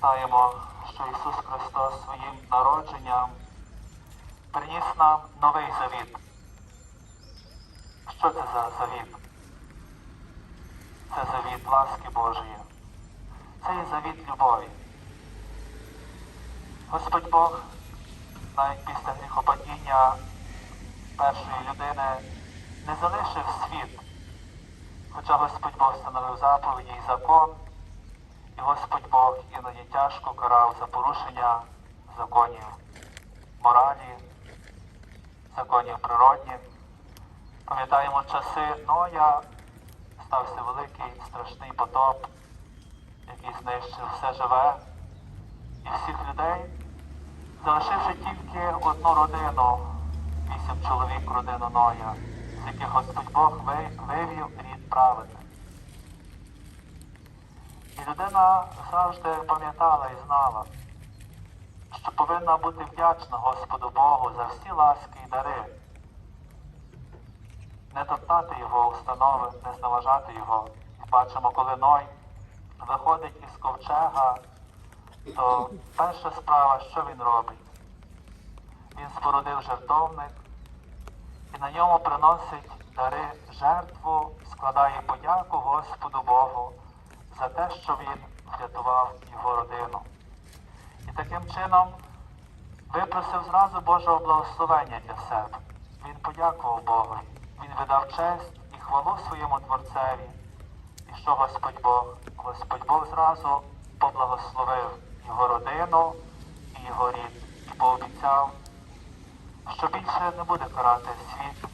Пам'ятаємо, що Ісус Христос своїм народженням приніс нам новий завіт. Що це за завіт? Це завіт ласки Божої. Це є завіт любові. Господь Бог навіть після гріхопадіння першої людини не залишив світ. Хоча Господь Бог встановив заповіді і закон, і Господь Бог іноді тяжко карав за порушення законів моралі, законів природних. Пам'ятаємо часи Ноя, стався великий страшний потоп, який знищив все живе і всіх людей, залишивши тільки одну родину, вісім чоловік родину Ноя, з яких Господь Бог вивів рід праведних. І людина завжди пам'ятала і знала, що повинна бути вдячна Господу Богу за всі ласки і дари, не топтати його установи, не зневажати його. І бачимо, коли Ной виходить із ковчега, то перша справа, що він робить? Він спорудив жертовник і на ньому приносить дари жертву, складає подяку Господу Богу за те, що він врятував його родину. І таким чином випросив зразу Божого благословення для себе. Він подякував Богу. Він видав честь і хвалу своєму Творцеві. І що Господь Бог? Господь Бог зразу поблагословив його родину і його рід і пообіцяв, що більше не буде карати світ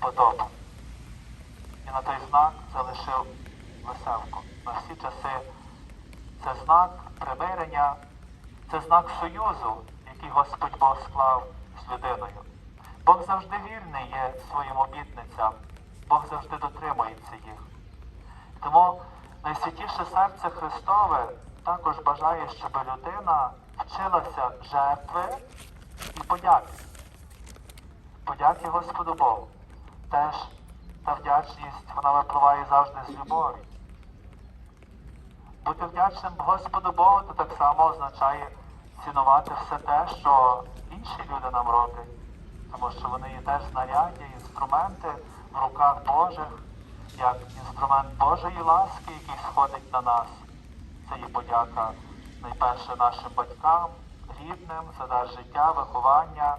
потопом. І на той знак залишив веселку. На всі часи це знак примирення, це знак союзу, який Господь Бог склав з людиною. Бог завжди вірний є своїм обітницям, Бог завжди дотримується їх. Тому найсвятіше серце Христове також бажає, щоб людина вчилася жертви і подяки. Подяки Господу Богу. Теж та вдячність вона випливає завжди з любові. Бути вдячним Господу Богу то так само означає цінувати все те, що інші люди нам роблять, тому що вони є теж знаряддя, інструменти в руках Божих, як інструмент Божої ласки, який сходить на нас. Це є подяка найперше нашим батькам, рідним, за дар життя, виховання,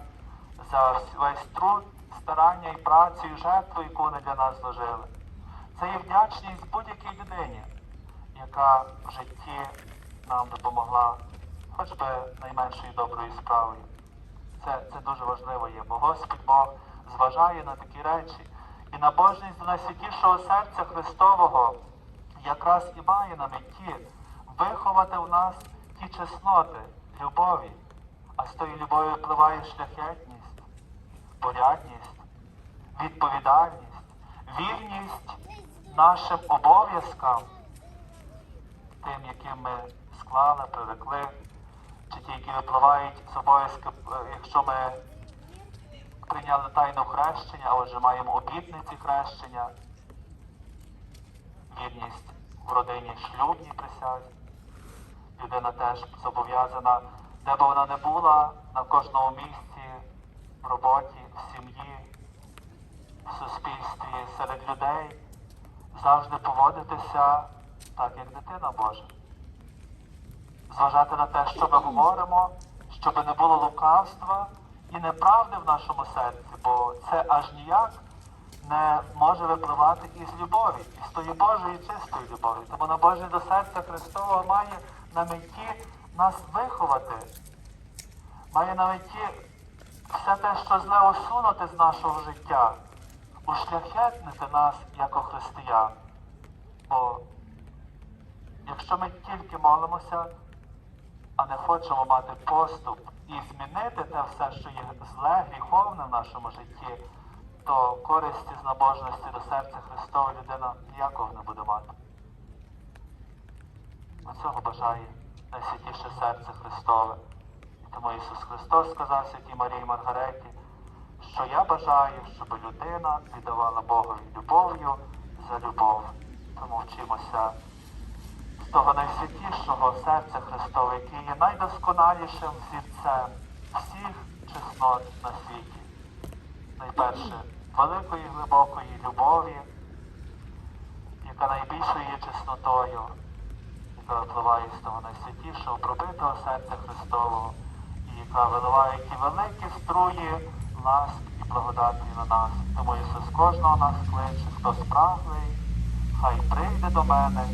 за весь труд, старання і працю, і жертву, яку вони для нас зложили. Це є вдячність будь-якій людині, яка в житті нам допомогла хоч би найменшою доброю справою. Це, це дуже важливо є, бо Господь Бог зважає на такі речі. І набожність до найсвятішого серця Христового якраз і має на меті виховати в нас ті чесноти, любові, а з тої любові впливає шляхетність, порядність, відповідальність, вірність нашим обов'язкам, тим, яким ми склали, привикли, чи ті, які випливають з обов'язки, е, якщо ми прийняли тайну хрещення, а отже маємо обітниці хрещення, вірність в родині шлюбній присязі. Людина теж зобов'язана, де б вона не була, на кожному місці, в роботі, в сім'ї, в суспільстві, серед людей, завжди поводитися так, як дитина Божа. Зважати на те, що ми говоримо, щоб не було лукавства і неправди в нашому серці, бо це аж ніяк не може випливати із любові, із тої Божої чистої любові. Тому набожність до серця Христового має на меті нас виховати, має на меті все те, що зле усунути з нашого життя, ушляхетнити нас як християн. Бо якщо ми тільки молимося, а не хочемо мати поступ і змінити те все, що є зле, гріховне в нашому житті, то користі з набожності до серця Христова людина ніякого не буде мати. Оцього бажає найсвятіше серце Христове. Тому Ісус Христос сказав святій Марії Маргареті, що я бажаю, щоб людина віддавала Богові любов'ю за любов. Тому вчимося з того найсвятішого серця Христове, яке є найдосконалішим взірцем всіх чеснот на світі. Найперше, великої глибокої любові, яка найбільшою є чеснотою, яка випливає з того найсвятішого, пробитого серця Христового, яка виливає ті великі струї ласк і благодаті на нас. Тому Ісус кожного нас кличе, хто спраглий, хай прийде до мене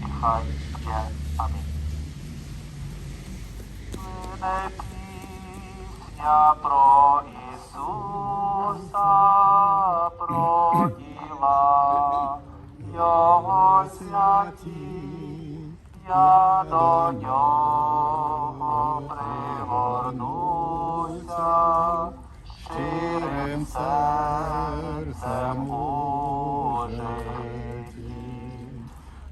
і хай є. Амінь. Плине пісня про Ісуса, про діла Його святі, я серцем у житті.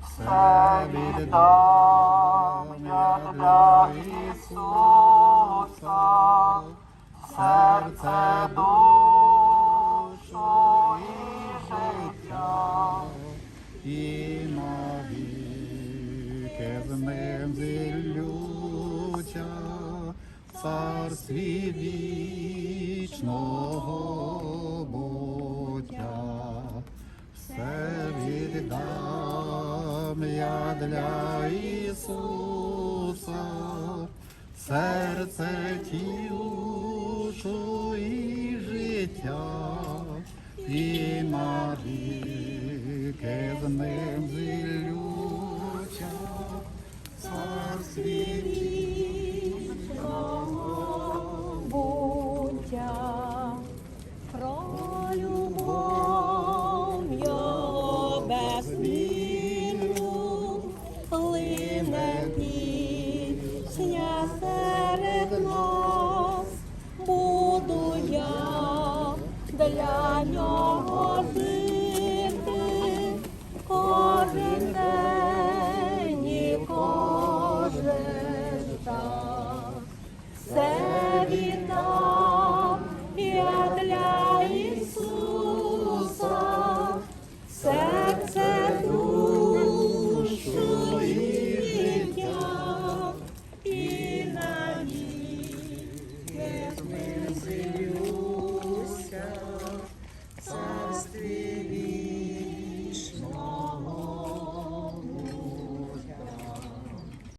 Все віддам для Ісуса, серце, душу і життя. і навіки з ним зіллюся царстві вічного Все віддам я для Ісуса, серце, душу і життя, і навіки з ним зіллюся, в царстві серед нас, буду я. Для нього